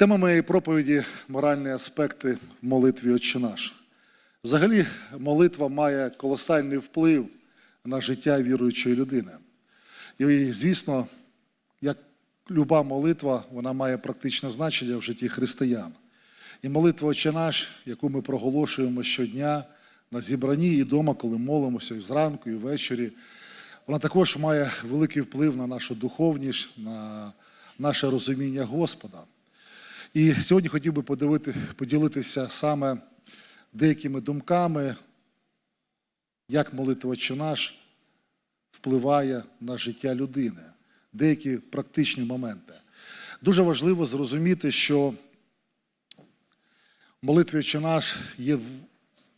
Тема моєї проповіді моральні аспекти в молитві «Отче наш». Взагалі, молитва має колосальний вплив на життя віруючої людини. І, звісно, як люба молитва, вона має практичне значення в житті християн. І молитва «Отче наш, яку ми проголошуємо щодня на зібранні і вдома, коли молимося, і зранку, і ввечері, вона також має великий вплив на нашу духовність, на наше розуміння Господа. І сьогодні хотів би подивити, поділитися саме деякими думками, як молитва «Отче наш впливає на життя людини, деякі практичні моменти. Дуже важливо зрозуміти, що в молитві «Отче наш є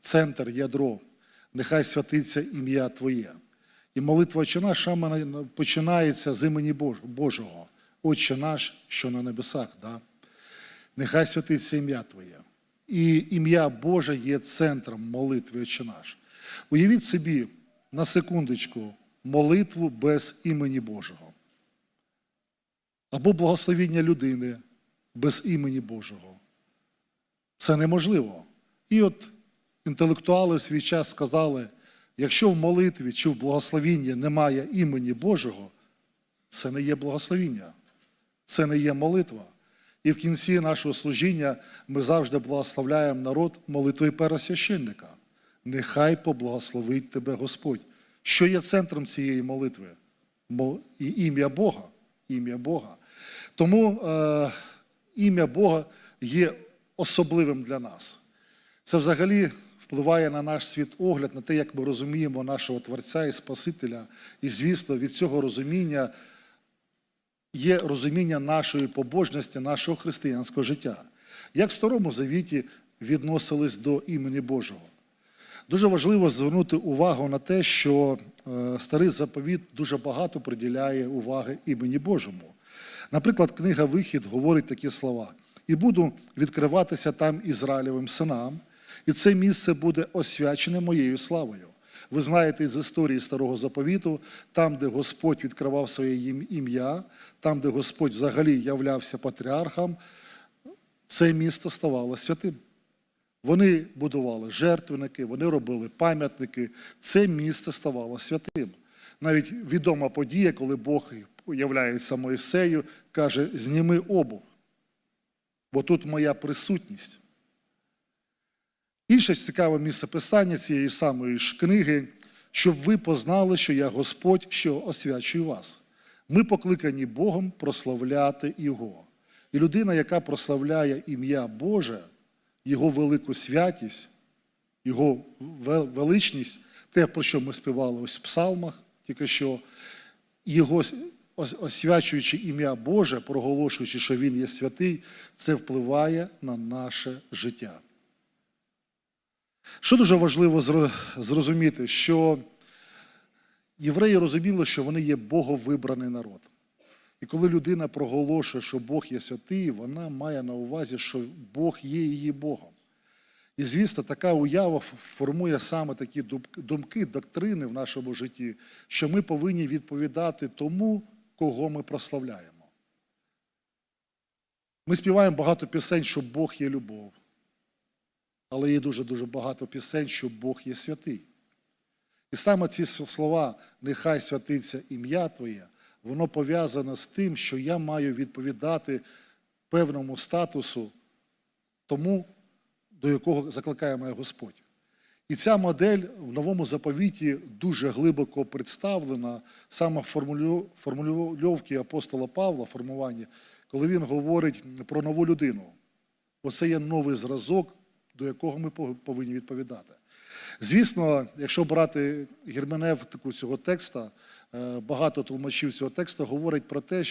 центр, ядро. Нехай святиться ім'я Твоє. І молитва «Отче наш починається з імені Божого. Отче наш, що на небесах. Да? Нехай святиться ім'я Твоє. І ім'я Боже є центром молитви «Отче наш. Уявіть собі на секундочку молитву без імені Божого. Або благословіння людини без імені Божого. Це неможливо. І от інтелектуали в свій час сказали, якщо в молитві чи в благословінні немає імені Божого, це не є благословіння, це не є молитва. І в кінці нашого служіння ми завжди благословляємо народ молитвою первосвященника. Нехай поблагословить тебе Господь. Що є центром цієї молитви? І Ім'я Бога. Ім'я Бога. Тому е, ім'я Бога є особливим для нас. Це взагалі впливає на наш світогляд, на те, як ми розуміємо нашого Творця і Спасителя. І, звісно, від цього розуміння є розуміння нашої побожності, нашого християнського життя. Як в Старому Завіті відносились до імені Божого. Дуже важливо звернути увагу на те, що е, старий заповіт дуже багато приділяє уваги імені Божому. Наприклад, книга Вихід говорить такі слова: і буду відкриватися там Ізраїлевим синам, і це місце буде освячене моєю славою. Ви знаєте з історії старого заповіту, там, де Господь відкривав своє ім- ім'я, там, де Господь взагалі являвся патріархом, це місто ставало святим. Вони будували жертвенники, вони робили пам'ятники. Це місце ставало святим. Навіть відома подія, коли Бог являється Моїсею, каже: зніми обув, бо тут моя присутність. Інше цікаве місце писання цієї самої ж книги, щоб ви познали, що я Господь, що освячую вас. Ми покликані Богом прославляти Його. І людина, яка прославляє ім'я Боже, Його велику святість, Його величність, те, про що ми співали ось в псалмах, тільки що Його ос- ос- освячуючи ім'я Боже, проголошуючи, що Він є святий, це впливає на наше життя. Що дуже важливо зрозуміти, що євреї розуміли, що вони є боговибраний народ. І коли людина проголошує, що Бог є святий, вона має на увазі, що Бог є її Богом. І, звісно, така уява формує саме такі думки, доктрини в нашому житті, що ми повинні відповідати тому, кого ми прославляємо. Ми співаємо багато пісень, що Бог є любов. Але є дуже-дуже багато пісень, що Бог є святий. І саме ці слова нехай святиться ім'я Твоє, воно пов'язане з тим, що я маю відповідати певному статусу тому, до якого закликає мене Господь. І ця модель в новому заповіті дуже глибоко представлена саме в формульовці апостола Павла, формування, коли він говорить про нову людину. Оце є новий зразок, до якого ми повинні відповідати. Звісно, якщо брати герменевтику цього текста, е, багато тлумачів цього текста говорять про те,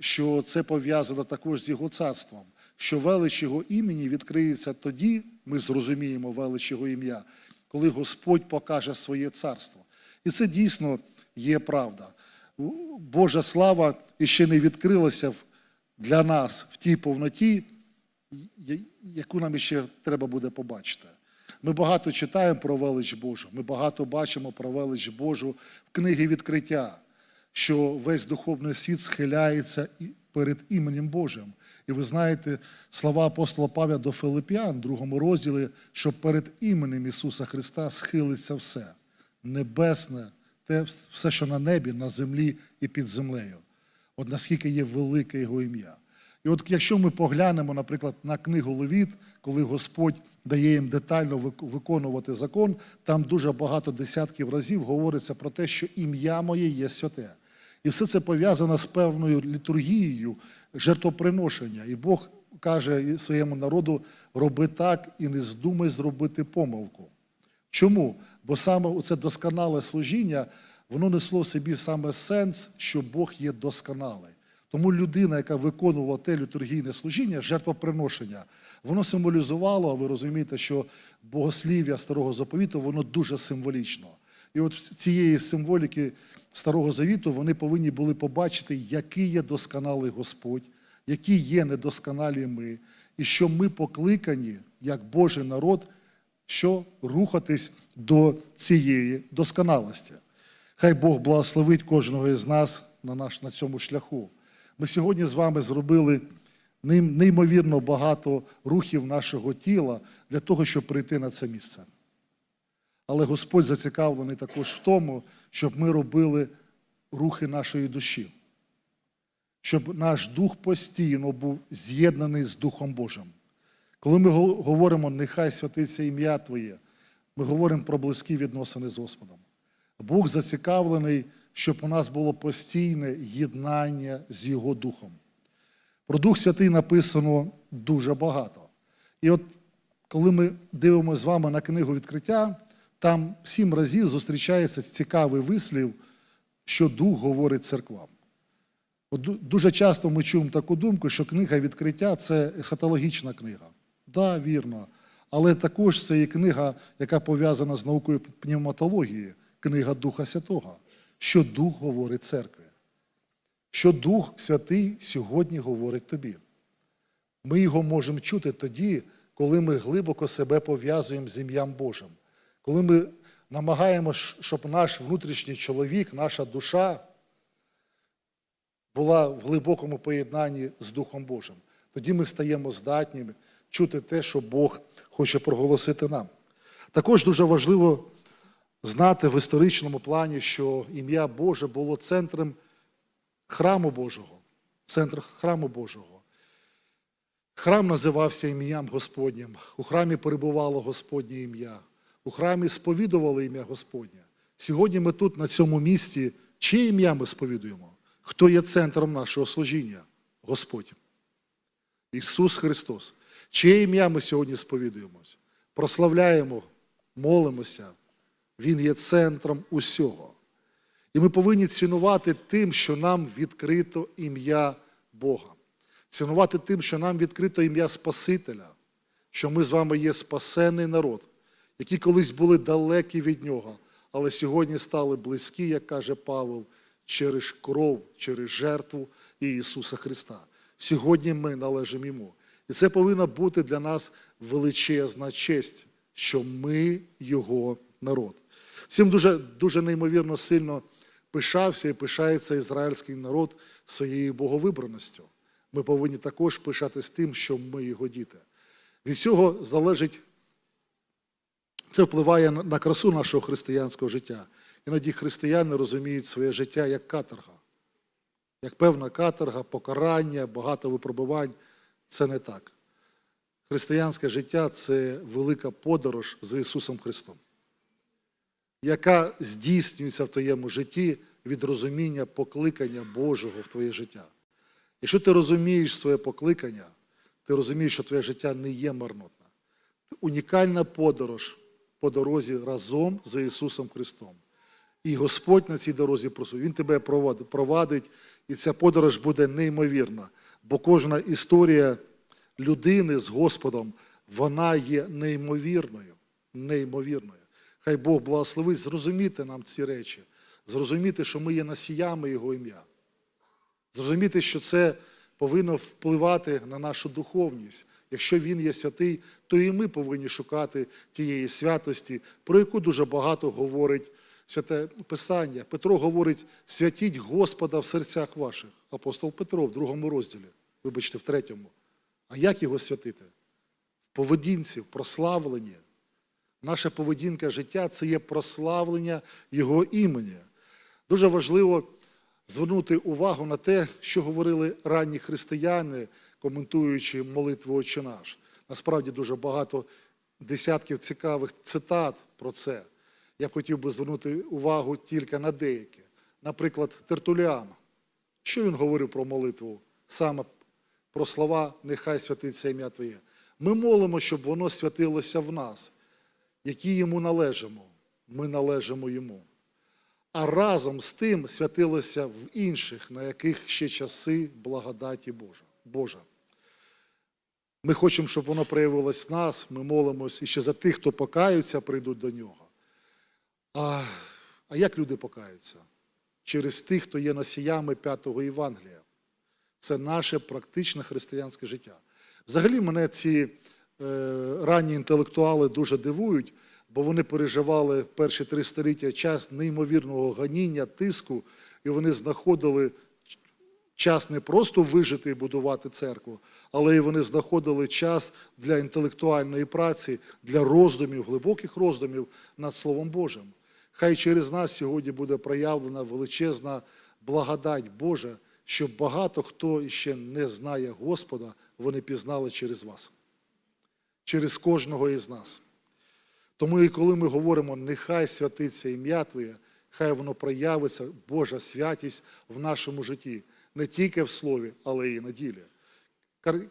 що, це пов'язано також з його царством, що велич його імені відкриється тоді, ми зрозуміємо велич його ім'я, коли Господь покаже своє царство. І це дійсно є правда. Божа слава іще не відкрилася для нас в тій повноті, яку нам ще треба буде побачити. Ми багато читаємо про велич Божу, ми багато бачимо про велич Божу в книгі відкриття. що весь духовний світ схиляється перед іменем Божим. І ви знаєте слова апостола Павла до Филип'ян, другому розділі, що перед іменем Ісуса Христа схилиться все небесне, те все, що на небі, на землі і під землею. От наскільки є велике його ім'я. І от якщо ми поглянемо, наприклад, на книгу Левіт, коли Господь дає їм детально виконувати закон, там дуже багато десятків разів говориться про те, що ім'я моє є святе. І все це пов'язано з певною літургією жертвоприношення. І Бог каже своєму народу: роби так і не здумай зробити помилку. Чому? Бо саме це досконале служіння, воно несло в собі саме сенс, що Бог є досконалий. Тому людина, яка виконувала те літургійне служіння, жертвоприношення, воно символізувало, а ви розумієте, що богослів'я старого заповіту, воно дуже символічно. І от цієї символіки старого завіту вони повинні були побачити, який є досконалий Господь, які є недосконалі ми, і що ми покликані, як Божий народ, що рухатись до цієї досконалості. Хай Бог благословить кожного із нас на, наш, на цьому шляху. Ми сьогодні з вами зробили нейм- неймовірно багато рухів нашого тіла для того, щоб прийти на це місце. Але Господь зацікавлений також в тому, щоб ми робили рухи нашої душі, щоб наш дух постійно був з'єднаний з Духом Божим. Коли ми говоримо, нехай святиться ім'я Твоє, ми говоримо про близькі відносини з Господом. Бог зацікавлений, щоб у нас було постійне єднання з Його Духом. Про Дух Святий написано дуже багато. І от коли ми дивимося з вами на книгу відкриття, там сім разів зустрічається цікавий вислів, що Дух говорить церквам. От дуже часто ми чуємо таку думку, що книга відкриття це есхатологічна книга. Так, да, вірно. Але також це і книга, яка пов'язана з наукою пневматології, книга Духа Святого, що Дух говорить церкві. Що Дух Святий сьогодні говорить тобі. Ми його можемо чути тоді, коли ми глибоко себе пов'язуємо з ім'ям Божим, коли ми намагаємося, щоб наш внутрішній чоловік, наша душа була в глибокому поєднанні з Духом Божим. Тоді ми стаємо здатніми чути те, що Бог хоче проголосити нам. Також дуже важливо знати в історичному плані, що ім'я Боже було центром храму Божого, центр храму Божого. Храм називався ім'ям Господнім. У храмі перебувало Господнє ім'я. У храмі сповідували ім'я Господнє. Сьогодні ми тут, на цьому місці, чиє ім'я ми сповідуємо? Хто є центром нашого служіння? Господь. Ісус Христос. Чиє ім'я ми сьогодні сповідуємось? Прославляємо, молимося. Він є центром усього. І ми повинні цінувати тим, що нам відкрито ім'я Бога. Цінувати тим, що нам відкрито ім'я Спасителя, що ми з вами є спасений народ, які колись були далекі від нього, але сьогодні стали близькі, як каже Павел, через кров, через жертву Ісуса Христа. Сьогодні ми належимо йому. І це повинна бути для нас величезна честь, що ми його народ. Цим дуже, дуже неймовірно сильно пишався і пишається ізраїльський народ своєю боговибраністю. Ми повинні також пишатись тим, що ми його діти. Від цього залежить, це впливає на красу нашого християнського життя. Іноді християни розуміють своє життя як каторга, як певна каторга, покарання, багато випробувань. Це не так. Християнське життя це велика подорож з Ісусом Христом, яка здійснюється в твоєму житті від розуміння покликання Божого в твоє життя. Якщо ти розумієш своє покликання, ти розумієш, що твоє життя не є марнотне. Унікальна подорож по дорозі разом з Ісусом Христом. І Господь на цій дорозі просить, Він тебе провадить, і ця подорож буде неймовірна. Бо кожна історія людини з Господом, вона є неймовірною. Неймовірною. Хай Бог благословить зрозуміти нам ці речі, зрозуміти, що ми є носіями Його ім'я. Зрозуміти, що це повинно впливати на нашу духовність. Якщо він є святий, то і ми повинні шукати тієї святості, про яку дуже багато говорить святе Писання. Петро говорить: святіть Господа в серцях ваших. Апостол Петро в другому розділі, вибачте, в третьому. А як його святити? В поведінці, в прославленні. Наша поведінка життя це є прославлення Його імені. Дуже важливо звернути увагу на те, що говорили ранні християни, коментуючи молитву «Отче наш». Насправді дуже багато десятків цікавих цитат про це. Я хотів би звернути увагу тільки на деякі. Наприклад, Тертуліан. Що він говорив про молитву? Саме про слова Нехай святиться ім'я Твоє. Ми молимо, щоб воно святилося в нас, які йому належимо. Ми належимо йому. А разом з тим святилося в інших, на яких ще часи благодаті Божа. Божа. Ми хочемо, щоб воно проявилось в нас, ми молимось і ще за тих, хто покаються, прийдуть до нього. А, а як люди покаються? Через тих, хто є носіями п'ятого Євангелія. Це наше практичне християнське життя. Взагалі мене ці ранні інтелектуали дуже дивують, бо вони переживали перші три століття час неймовірного ганіння, тиску, і вони знаходили час не просто вижити і будувати церкву, але і вони знаходили час для інтелектуальної праці, для роздумів, глибоких роздумів над Словом Божим. Хай через нас сьогодні буде проявлена величезна благодать Божа, щоб багато хто ще не знає Господа, вони пізнали через вас, через кожного із нас. Тому і коли ми говоримо, нехай святиться ім'я Твоє, хай воно проявиться, Божа святість в нашому житті, не тільки в слові, але і на ділі.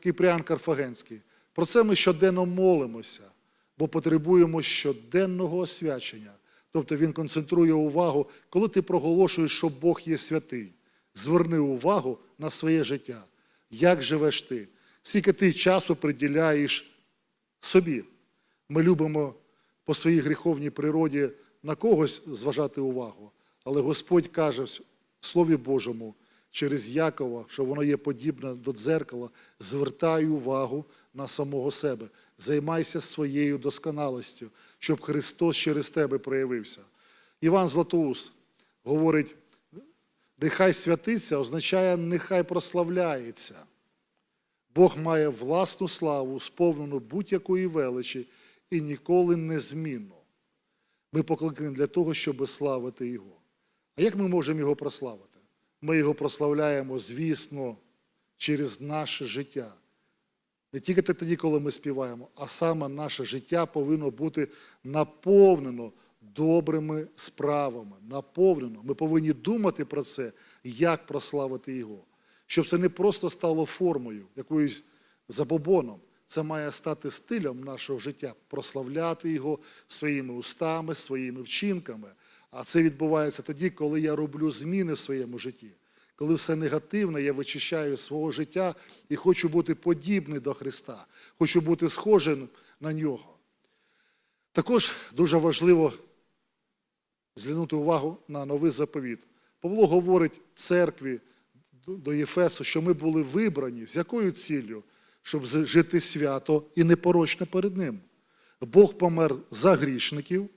Кіпріан Карфагенський. Про це ми щоденно молимося, бо потребуємо щоденного освячення. Тобто він концентрує увагу, коли ти проголошуєш, що Бог є святий. Зверни увагу на своє життя. Як живеш ти? Скільки ти часу приділяєш собі? Ми любимо по своїй гріховній природі на когось зважати увагу. Але Господь каже в Слові Божому через Якова, що воно є подібне до дзеркала, звертай увагу на самого себе. Займайся своєю досконалостю, щоб Христос через тебе проявився. Іван Златоус говорить, нехай святиться означає нехай прославляється. Бог має власну славу, сповнену будь-якої величі і ніколи незмінну. Ми покликані для того, щоб славити Його. А як ми можемо Його прославити? Ми його прославляємо, звісно, через наше життя. Не тільки тоді, коли ми співаємо, а саме наше життя повинно бути наповнено добрими справами. Наповнено. Ми повинні думати про це, як прославити Його. Щоб це не просто стало формою, якоюсь забобоном. Це має стати стилем нашого життя, прославляти його своїми устами, своїми вчинками. А це відбувається тоді, коли я роблю зміни в своєму житті. Коли все негативне, я вичищаю свого життя і хочу бути подібний до Христа, хочу бути схожим на нього. Також дуже важливо звернути увагу на новий заповіт. Павло говорить церкві до Єфесу, що ми були вибрані. З якою ціллю? Щоб жити свято і непорочне перед Ним. Бог помер за грішників,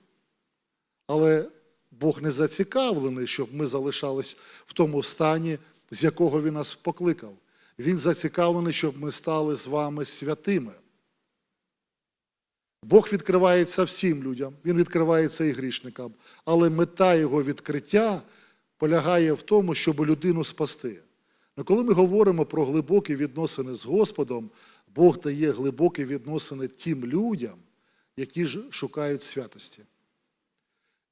але Бог не зацікавлений, щоб ми залишались в тому стані, з якого Він нас покликав. Він зацікавлений, щоб ми стали з вами святими. Бог відкривається всім людям, Він відкривається і грішникам. Але мета Його відкриття полягає в тому, щоб людину спасти. Но коли ми говоримо про глибокі відносини з Господом, Бог дає глибокі відносини тим людям, які ж шукають святості.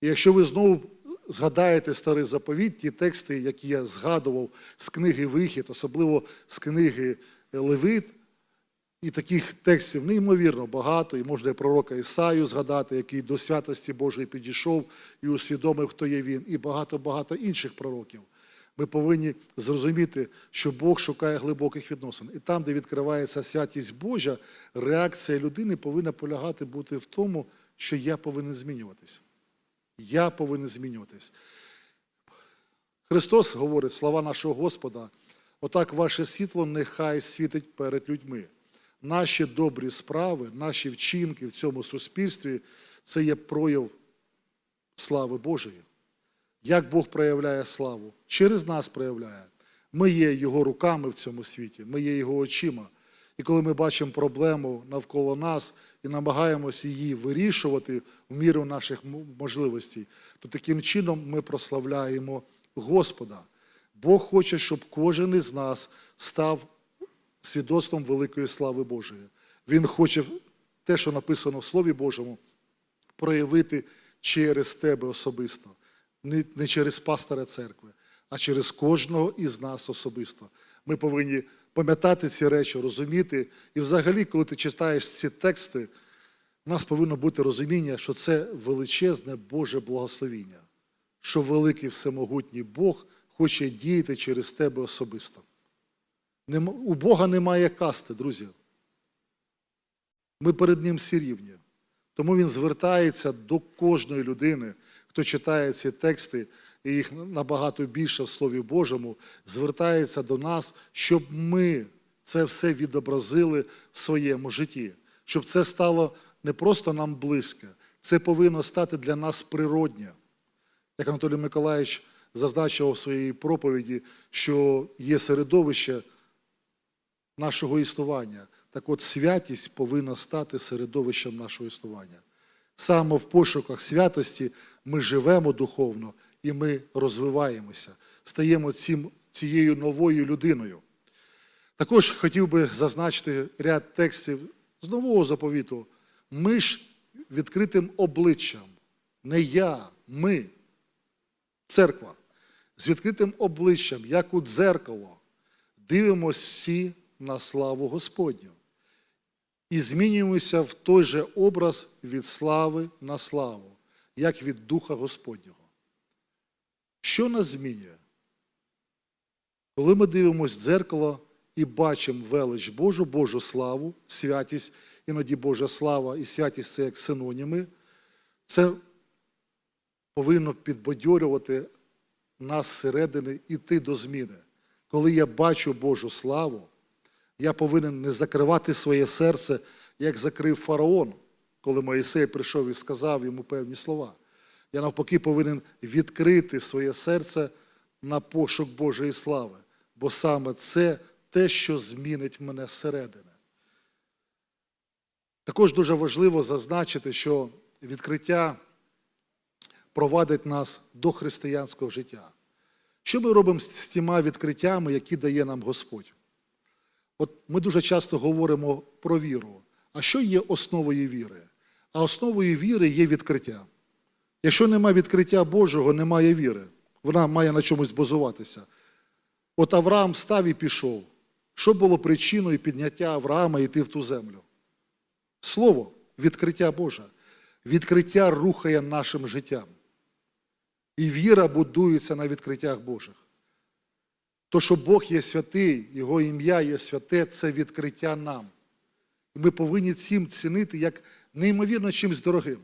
І якщо ви знову згадаєте старий заповіт, ті тексти, які я згадував з книги Вихід, особливо з книги Левит, і таких текстів неймовірно багато, і можна і пророка Ісаю згадати, який до святості Божої підійшов і усвідомив, хто є він, і багато-багато інших пророків. Ми повинні зрозуміти, що Бог шукає глибоких відносин. І там, де відкривається святість Божа, реакція людини повинна полягати бути в тому, що я повинен змінюватись. Я повинен змінюватись. Христос говорить, слова нашого Господа, отак ваше світло нехай світить перед людьми. Наші добрі справи, наші вчинки в цьому суспільстві це є прояв слави Божої. Як Бог проявляє славу? Через нас проявляє. Ми є Його руками в цьому світі, ми є Його очима. І коли ми бачимо проблему навколо нас і намагаємося її вирішувати в міру наших можливостей, то таким чином ми прославляємо Господа. Бог хоче, щоб кожен із нас став свідоцтвом великої слави Божої. Він хоче те, що написано в Слові Божому, проявити через тебе особисто, не, не через пастора церкви, а через кожного із нас особисто. Ми повинні пам'ятати ці речі, розуміти. І взагалі, коли ти читаєш ці тексти, у нас повинно бути розуміння, що це величезне Боже благословіння, що великий всемогутній Бог хоче діяти через тебе особисто. У Бога немає касти, друзі. Ми перед Ним всі рівні. Тому Він звертається до кожної людини, хто читає ці тексти, і їх набагато більше в Слові Божому, звертається до нас, щоб ми це все відобразили в своєму житті, щоб це стало не просто нам близьке, це повинно стати для нас природнє. Як Анатолій Миколаївич зазначив у своїй проповіді, що є середовище нашого існування. Так от святість повинна стати середовищем нашого існування. Саме в пошуках святості ми живемо духовно і ми розвиваємося, стаємо цим, цією новою людиною. Також хотів би зазначити ряд текстів з нового заповіту. Ми ж відкритим обличчям, не я, ми, церква, з відкритим обличчям, як у дзеркало, дивимось всі на славу Господню і змінюємося в той же образ від слави на славу, як від Духа Господнього. Що нас змінює? Коли ми дивимося в дзеркало і бачимо велич Божу, Божу славу, святість, іноді Божа слава і святість це як синоніми, це повинно підбадьорювати нас зсередини іти до зміни. Коли я бачу Божу славу, я повинен не закривати своє серце, як закрив фараон, коли Моїсей прийшов і сказав йому певні слова. Я навпаки повинен відкрити своє серце на пошук Божої слави, бо саме це те, що змінить мене зсередини. Також дуже важливо зазначити, що відкриття провадить нас до християнського життя. Що ми робимо з тіма відкриттями, які дає нам Господь? От ми дуже часто говоримо про віру. А що є основою віри? А основою віри є відкриття. Якщо немає відкриття Божого, немає віри. Вона має на чомусь базуватися. От Авраам став і пішов. Що було причиною підняття Авраама йти в ту землю? Слово, відкриття Боже. Відкриття рухає нашим життям. І віра будується на відкриттях Божих. То, що Бог є святий, Його ім'я є святе, це відкриття нам. І ми повинні цим цінити як неймовірно чимось дорогим.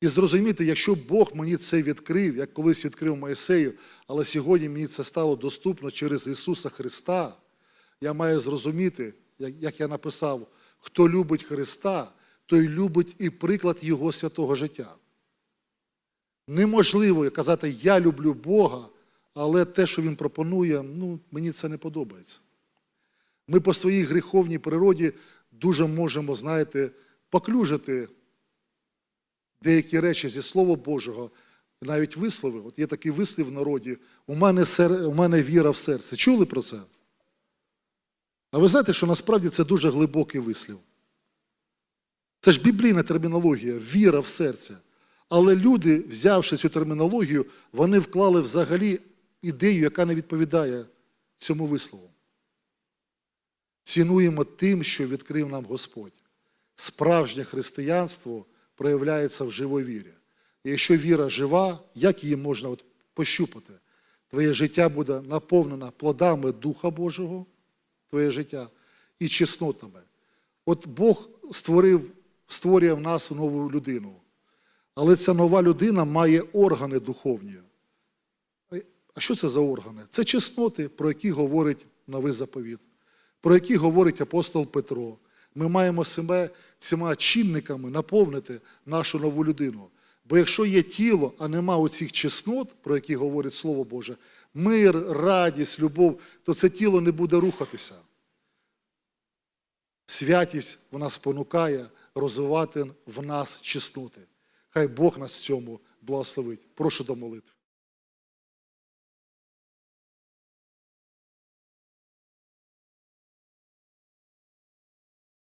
І зрозуміти, якщо Бог мені це відкрив, як колись відкрив Моїсею, але сьогодні мені це стало доступно через Ісуса Христа, я маю зрозуміти, як, я написав, хто любить Христа, той любить і приклад Його святого життя. Неможливо казати, я люблю Бога, але те, що Він пропонує, ну, мені це не подобається. Ми по своїй гріховній природі дуже можемо, знаєте, поклюжити деякі речі зі Слова Божого, навіть вислови. От є такий вислів в народі, у мене, сер... у мене віра в серце. Чули про це? А ви знаєте, що насправді це дуже глибокий вислів. Це ж біблійна термінологія, віра в серце. Але люди, взявши цю термінологію, вони вклали взагалі ідею, яка не відповідає цьому вислову. Цінуємо тим, що відкрив нам Господь. Справжнє християнство проявляється в живій вірі. І якщо віра жива, як її можна от пощупати? Твоє життя буде наповнено плодами Духа Божого, твоє життя, і чеснотами. От Бог створив, створює в нас нову людину. Але ця нова людина має органи духовні. А що це за органи? Це чесноти, про які говорить новий заповіт, про які говорить апостол Петро. Ми маємо себе цими чинниками наповнити нашу нову людину. Бо якщо є тіло, а нема оцих чеснот, про які говорить Слово Боже, мир, радість, любов, то це тіло не буде рухатися. Святість вона спонукає розвивати в нас чесноти. Хай Бог нас в цьому благословить. Прошу до молитви.